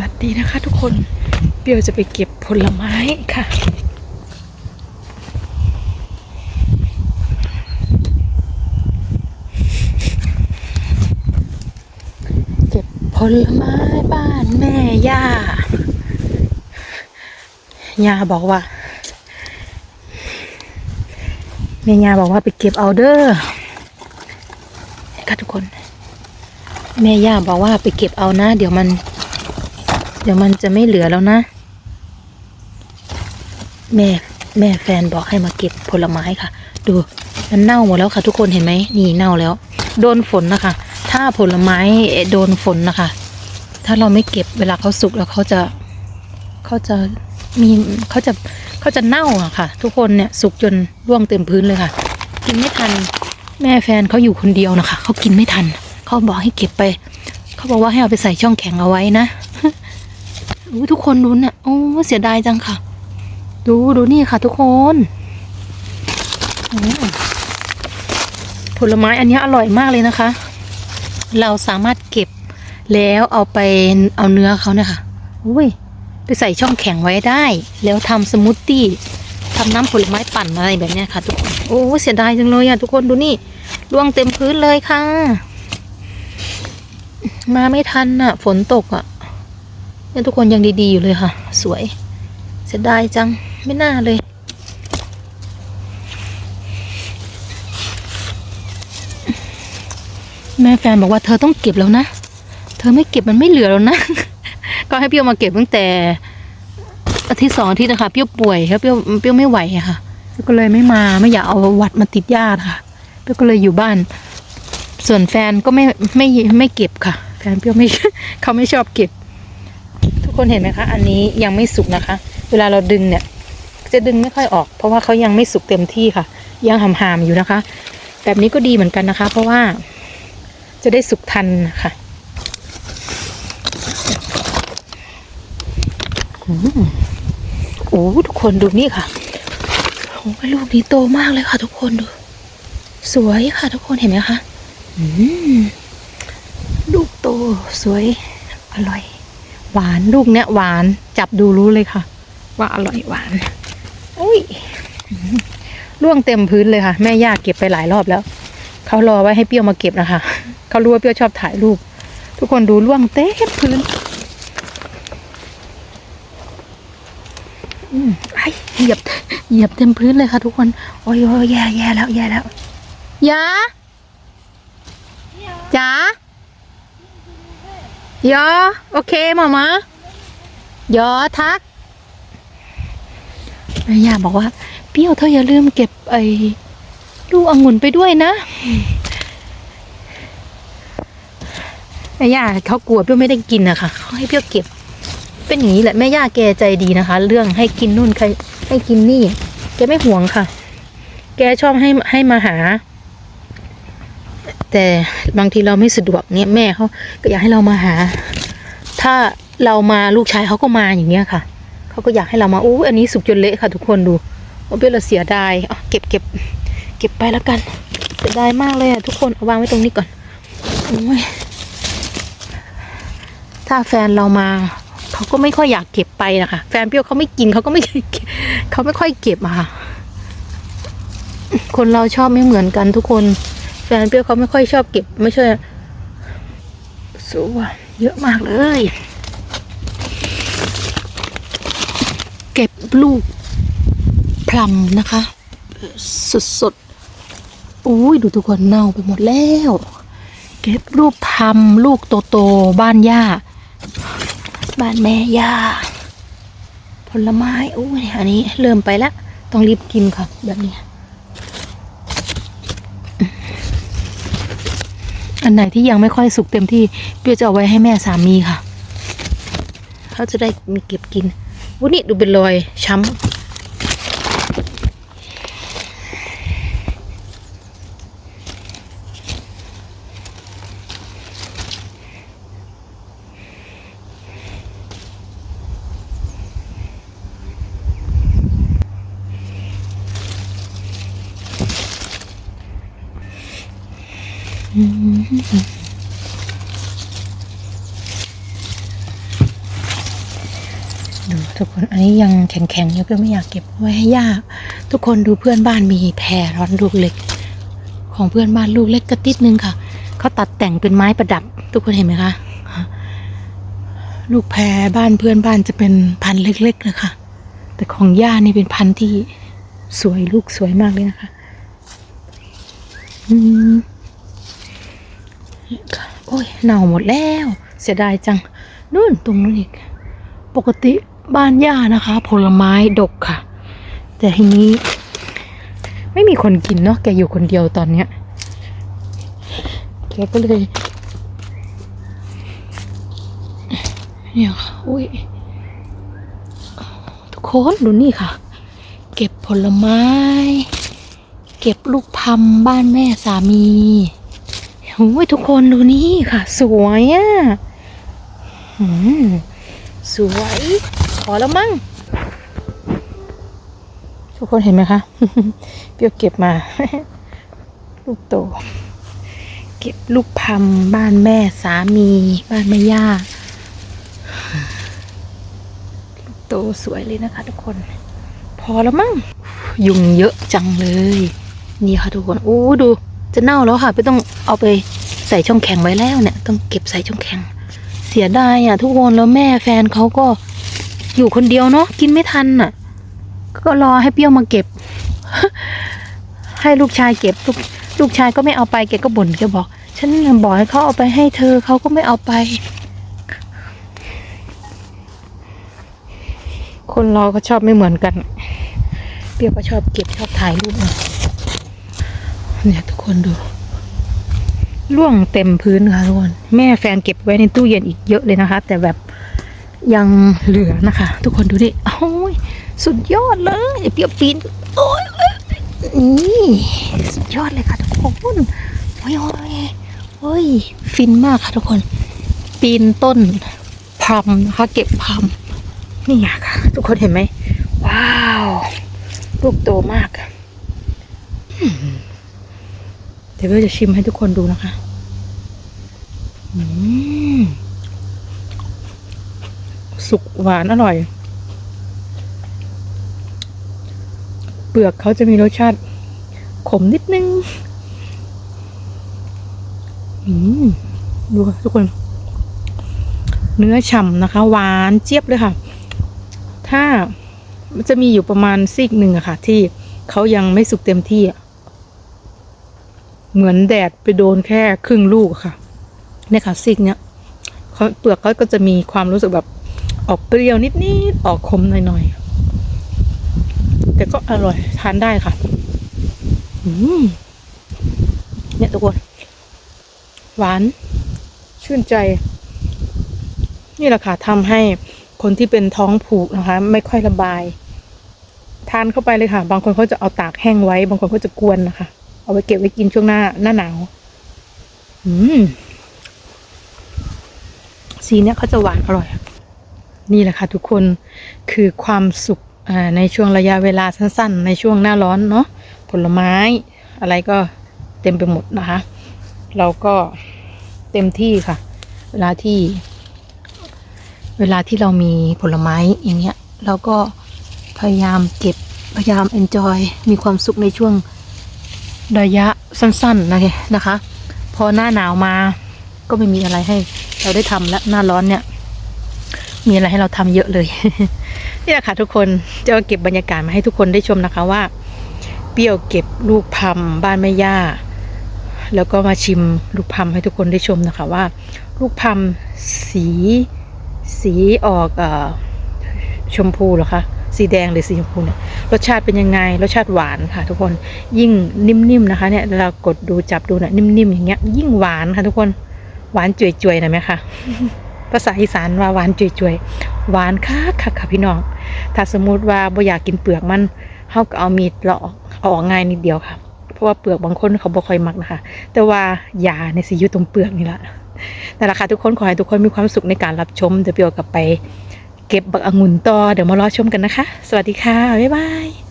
วัสดีนะคะทุกคนเปียวจะไปเก็บผลไม้ค่ะ เก็บผลไม้บ้านแม่ย่าย่าบอกว่าแม่ย่าบอกว่าไปเก็บเอาเด้อค่ะทุกคน แม่ย่าบอกว่าไปเก็บเอานะ เดี๋ยวมัน เดี๋ยวมันจะไม่เหลือแล้วนะ แม่แม่แฟนบอกให้มาเก็บผลไม้ค่ะ ดูมันเน่าหมดแล้วค่ะ ทุกคนเห็นไหมนี่เน่าแล้ว โดนฝนนะคะ ถ้าผลไม้โดนฝนนะคะ ถ้าเราไม่เก็บเวลาเขาสุกแล้วเขาจะเขาจะมีเขาจะเขาจะเน่าอะค่ะ ทุกคนเนี่ยสุกจนร่วงเต็มพื้นเลยค่ะ กินไม่ทัน แม่แฟนเขาอยู่คนเดียวนะคะเขากินไม่ทันเขาบอกให้เก็บไป เขาบอกว่าให้เอาไปใส่ช่องแข็งเอาไว้นะ ทุกคนดูเนี่ยโอ้เสียดายจังค่ะ ดูดูนี่ค่ะ ทุกคนผลไม้อันนี้อร่อยมากเลยนะคะ เราสามารถเก็บแล้วเอาไปเอาเนื้อเขาเนี่ยค่ะอุ้ยไปใส่ช่องแข็งไว้ได้ แล้วทำสมูทตี้ทำน้ำผลไม้ปั่นอะไรแบบนี้ค่ะ ทุกคนโอ้เสียดายจังเลยอะทุกคนดูนี่ร่วงเต็มพื้นเลยค่ะ มาไม่ทันอะ ฝนตกอะ เนี่ยทุกคนยังดีๆอยู่เลยค่ะ สวย เสียดายจังไม่น่าเลย แม่แฟนบอกว่าเธอต้องเก็บแล้วนะ เธอไม่เก็บมันไม่เหลือแล้วนะ ก็ให้เปรี้ยวมาเก็บตั้งแต่อาทิตย์สองอาทิตย์นะคะเปรี้ยวป่วยครับเปรี้ยวเปรี้ยวไม่ไหวค่ะก็เลยไม่มาไม่อยากเอาหวัดมาติดญาติค่ะเปรี้ยวก็เลยอยู่บ้าน ส่วนแฟนก็ไม่ไม่ไม่เก็บค่ะ แฟนเปรี้ยวไม่เขาไม่ชอบเก็บ คนเห็นไหมคะ อันนี้ยังไม่สุกนะคะ เวลาเราดึงเนี่ย จะดึงไม่ค่อยออก เพราะว่าเขายังไม่สุกเต็มที่ค่ะ ยังหำๆอยู่นะคะ แบบนี้ก็ดีเหมือนกันนะคะ เพราะว่าจะได้สุกทันค่ะอืมโอ้ทุกคนดูนี่ค่ะโอ้ลูกนี้โตมากเลยค่ะ ทุกคนดู สวยค่ะ ทุกคนเห็นไหมคะอืมลูกโตสวยอร่อย หวานลูกเนี้ยหวานจับดูรู้เลยค่ะ ว่าอร่อยหวาน อุ้ยอืมร่วงเต็มพื้นเลยค่ะ แม่ย่าเก็บไปหลายรอบแล้วเขารอไว้ให้เปรี้ยวมาเก็บนะคะเขารู้ว่าเปรี้ยวชอบถ่ายรูป ทุกคนดูร่วงเต็มพื้นอืมไอเหยียบเหยียบเต็มพื้นเลยค่ะ ทุกคนโอ้ยโอ้ยแย่แย่แล้วแย่แล้วยาจ๋า ยอโอเคมามายอทักแม่ย่าบอกว่าเปรี้ยวเธออย่าลืมเก็บไอ้ลูกองุ่นไปด้วยนะแม่ย่าเขากลัวเปรี้ยวไม่ได้กินนะคะเขาให้เปรี้ยวเก็บ เป็นอย่างนี้แหละแม่ย่าแกใจดีนะคะ เรื่องให้กินนู่นใครให้กินนี่แกไม่ห่วงค่ะ แกชอบให้ให้มาหา แต่บางทีเราไม่สะดวกเนี่ยแม่เขาก็อยากให้เรามาหา ถ้าเรามาลูกชายเขาก็มาอย่างเงี้ยค่ะเขาก็อยากให้เรามาอู้อันนี้สุกจนเละค่ะ ทุกคนดูว่าเปรี้ยวเราเสียดายเก็บเก็บเก็บไปแล้วกัน เสียดายมากเลยอะทุกคนเอาวางไว้ตรงนี้ก่อนโอ้ยถ้าแฟนเรามาเขาก็ไม่ค่อยอยากเก็บไปนะคะ แฟนเปรี้ยวเขาไม่กินเขาก็ไม่เขาไม่ค่อยเก็บอะค่ะ คนเราชอบไม่เหมือนกันทุกคน แฟนเปรี้ยวเขาไม่ค่อยชอบเก็บไม่ใช่สูวเยอะมากเลย เก็บลูกพลัมนะคะ สดสดๆอุ้ยดูทุกคนเน่าไปหมดแล้ว เก็บรูปทำลูกโตๆบ้านย่า บ้านแม่ย่าผลไม้อู้ยอันนี้เริ่มไปแล้ว ต้องรีบกินค่ะแบบนี้ อันไหนที่ยังไม่ค่อยสุกเต็มที่เปียวจะเอาไว้ให้แม่สามีค่ะ เขาจะได้มีเก็บกินวุ้นี่ดูเป็นรอยช้ำ ดูทุกคนอันนี้ยังแข็งๆอยู่เพื่อนไม่อยากเก็บไว้ให้ย่าทุกคนดูเพื่อนบ้านมีแพรร้อนลูกเล็ก ของเพื่อนบ้านลูกเล็กกระติดนึงค่ะเขาตัดแต่งเป็นไม้ประดับ ทุกคนเห็นไหมคะลูกแพรบ้านเพื่อนบ้านจะเป็นพันเล็กๆนะคะ แต่ของย่านี่เป็นพันที่สวยลูกสวยมากเลยนะคะ อืม อ้ยเน่าหมดแล้ว เสียดายจังนู่นตรงนู้นอีก ปกติบ้านย่านะคะ ผลไม้ดกค่ะ แต่ทีนี้ ไม่มีคนกินเนาะแกอยู่คนเดียวตอนเนี้ยแกก็เลยเนี่ยค่ะอุ้ยทุกคนดูนี่ค่ะ เก็บผลไม้ เก็บลูกพรมบ้านแม่สามี โอ้ยทุกคนดูนี่ค่ะ สวยอะ่ะสวยขอแล้วมั้งทุกคนเห็นไหมคะ เปรี้ยวเก็บมา ลูกโต เก็บลูกพรมบ้านแม่สามี บ้านแม่ย่า ลูกโตสวยเลยนะคะ ทุกคน พอแล้วมั้งยุงเยอะจังเลย นี่ค่ะทุกคน โอ้ดู จะเน่าแล้วค่ะ ไม่ต้องเอาไปใส่ช่องแข็งไว้แล้วเนี่ย ต้องเก็บใส่ช่องแข็ง เสียดายอะ ทุกคนแล้วแม่แฟนเขาก็อยู่คนเดียวเนาะกินไม่ทันอะ ก็รอให้เปรี้ยวมาเก็บ ให้ลูกชายเก็บลูกลูกชายก็ไม่เอาไปแกก็บ่นแกบอก ฉันบอกให้เขาเอาไปให้เธอเขาก็ไม่เอาไป คนเราก็ชอบไม่เหมือนกัน เปรี้ยวก็ชอบเก็บชอบถ่ายรูปนะ เนี่ยทุกคนดูร่วงเต็มพื้นค่ะทุกคนแม่แฟนเก็บไว้ในตู้เย็นอีกเยอะเลยนะคะ แต่แบบยังเหลือนะคะ ทุกคนดูดิโอ้ยสุดยอดเลยเปียวปีนโอ้ยนี่สุดยอดเลยค่ะทุกคนโอ้ยโอ้ยโอ้ยฟินมากค่ะทุกคน ปีนต้นพรมนะคะเก็บพรมนี่ค่ะ ทุกคนเห็นไหมว้าว ลูกโตมากอืม ดี๋ยวเราจะชิมให้ทุกคนดูนะคะอืมสุกหวานอร่อย เปลือกเขาจะมีรสชาติขมนิดนึงอืมดูค่ะทุกคน เนื้อฉ่ำนะคะ หวานเจี๊ยบเลยค่ะ ถ้ามันจะมีอยู่ประมาณซีกหนึ่งอะค่ะ ที่เขายังไม่สุกเต็มที่อะ เหมือนแดดไปโดนแค่ครึ่งลูกค่ะเนี่ยค่ะซีกเนี้ยเขาเปลือกเขาก็จะมีความรู้สึกแบบออกเปรี้ยวนิดๆออกขมหน่อยๆแต่ก็อร่อยทานได้ค่ะอืมเนี่ยทุกคน หวาน ชื่นใจ นี่แหละค่ะทำให้คนที่เป็นท้องผูกนะคะ ไม่ค่อยระบาย ทานเข้าไปเลยค่ะ บางคนเขาจะเอาตากแห้งไว้ บางคนเขาจะกวนนะคะ เอาไว้เก็บไว้กินช่วงหน้าหน้าหนาว อืม สีเนี้ยเขาจะหวานอร่อย นี่แหละค่ะทุกคน คือความสุขในช่วงระยะเวลาสั้นๆ ในช่วงหน้าร้อนเนาะ ผลไม้อะไรก็เต็มไปหมดนะคะ เราก็เต็มที่ค่ะ เวลาที่ เวลาที่เรามีผลไม้อย่างเงี้ย เราก็พยายามเก็บ พยายามเอนจอย มีความสุขในช่วง ระยะสั้นๆนะนะคะ พอหน้าหนาวมาก็ไม่มีอะไรให้ เราได้ทำแล้วหน้าร้อนเนี่ย มีอะไรให้เราทำเยอะเลยนี่แหละค่ะทุกคนจะเก็บบรรยากาศมาให้ทุกคนได้ชมนะคะว่า เปรี้ยวเก็บลูกพรมบ้านแม่ย่า แล้วก็มาชิมลูกพรมให้ทุกคนได้ชมนะคะว่า ลูกพรมสีสีออกออชมพูเหรอคะ สีแดงหรือสีชมพูเนี่ยรสชาติเป็นยังไงรสชาติหวานค่ะ ทุกคนยิ่งนิ่มๆนะคะเนี่ยเรากดดูจับดูเนี่ยนิ่มๆอย่างเงี้ยยิ่งหวานค่ะทุกคนหวานจ่วยๆน่อยไหมคะภาษาอีสานว่าหวานจ่วยๆหวานค่ะค่ะค่ะพี่น้องถ้าสมมุติว่าบ่อยากกินเปลือกมันเฮาก็เอามีดเลาะเอาออกง่ายนิดเดียวค่ะเพราะว่าเปลือกบางคนเขาบ่ค่อยมักนะคะ แต่ว่ายาในสิอยู่ตรงเปลือกนี่แหละนั่นแหละค่ะทุกคนขอให้ทุกคนมีความสุขในการรับชมเดี๋ยวเปียวกลับไป เก็บบักองุ่นต่อเดี๋ยวมารอชมกันนะคะ สวัสดีค่ะ บ๊ายบาย